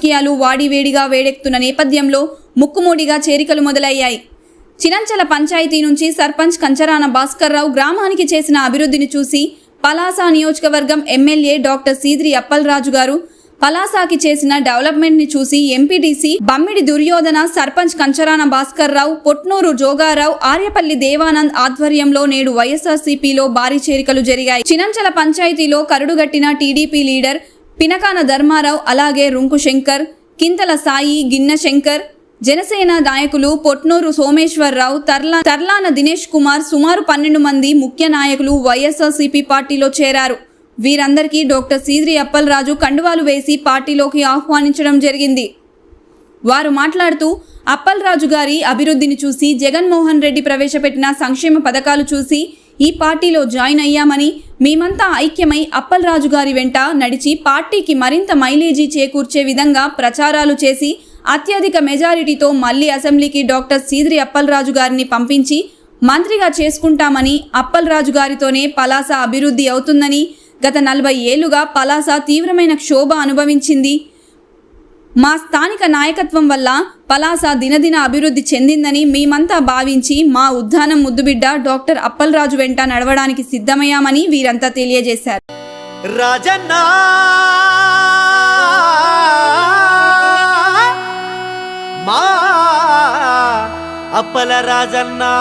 రాజకీయాలు వాడివేడిగా వేడెక్కుతున్న నేపథ్యంలో ముక్కుమూడిగా చేరికలు మొదలయ్యాయి. చినంచల పంచాయతీ నుంచి సర్పంచ్ కంచరాన భాస్కర్రావు గ్రామానికి చేసిన అభివృద్ధిని చూసి పలాస నియోజకవర్గం ఎమ్మెల్యే డాక్టర్ సీద్రి అప్పలరాజు గారు పలాసాకి చేసిన డెవలప్మెంట్ని చూసి ఎంపీటీసీ బమ్మిడి దుర్యోధన సర్పంచ్ కంచరాన భాస్కర్ రావు పొట్నూరు జోగారావు ఆర్యపల్లి దేవానంద్ ఆధ్వర్యంలో నేడు వైఎస్ఆర్సీపీలో భారీ చేరికలు జరిగాయి. చినంచల పంచాయతీలో కరుడుగట్టిన టీడీపీ లీడర్ పినకాన ధర్మారావు అలాగే రుంకు శంకర్ కింతల సాయి గిన్నె శంకర్ జనసేన నాయకులు పొట్నూరు సోమేశ్వరరావు తర్లా తర్లాన దినేష్ కుమార్ సుమారు పన్నెండు మంది ముఖ్య నాయకులు వైఎస్ఆర్సీపీ పార్టీలో చేరారు. వీరందరికీ డాక్టర్ సీద్రి అప్పలరాజు కండువాలు వేసి పార్టీలోకి ఆహ్వానించడం జరిగింది. వారు మాట్లాడుతూ అప్పలరాజు గారి అభివృద్ధిని చూసి జగన్మోహన్ రెడ్డి ప్రవేశపెట్టిన సంక్షేమ పథకాలు చూసి ఈ పార్టీలో జాయిన్ అయ్యామని మేమంతా ఐక్యమై అప్పలరాజు గారి వెంట నడిచి పార్టీకి మరింత మైలేజీ చేకూర్చే విధంగా ప్రచారాలు చేసి అత్యధిక మెజారిటీతో మళ్ళీ అసెంబ్లీకి డాక్టర్ సీదిరి అప్పలరాజు గారిని పంపించి మంత్రిగా చేసుకుంటామని అప్పలరాజు గారితోనే పలాస అభివృద్ధి అవుతుందని గత నలభై ఏళ్ళుగా పలాస తీవ్రమైన క్షోభ అనుభవించింది. మా స్థానిక నాయకత్వం వల్ల పలాస దినదిన అభివృద్ధి చెందిందని మేమంతా భావించి మా ఉద్దానం ముద్దుబిడ్డ డాక్టర్ అప్పలరాజు వెంట నడవడానికి సిద్ధమయ్యామని వీరంతా తెలియజేశారు. రాజన్నా! మా అప్పల రాజన్నా!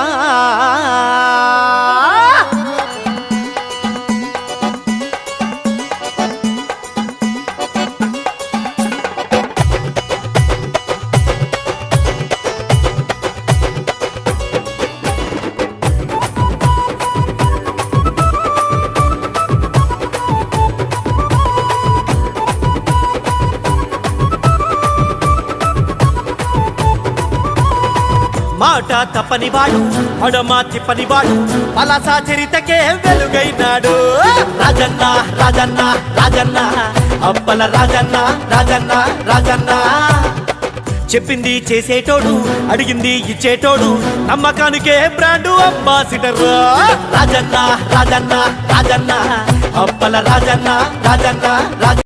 మాట తప్పనివాడు అడమా తిప్పనివాడు పలాసా చరితకే వెలుగైనాడు. రాజన్న రాజన్న రాజన్న అప్పల రాజన్న రాజన్న రాజన్న. చెప్పింది చేసేటోడు అడిగింది ఇచ్చేటోడు నమ్మకానికే బ్రాండు అంబాసిడర్ రాజన్న రాజన్న రాజన్న అప్పల రాజన్న రాజన్న రాజన్న.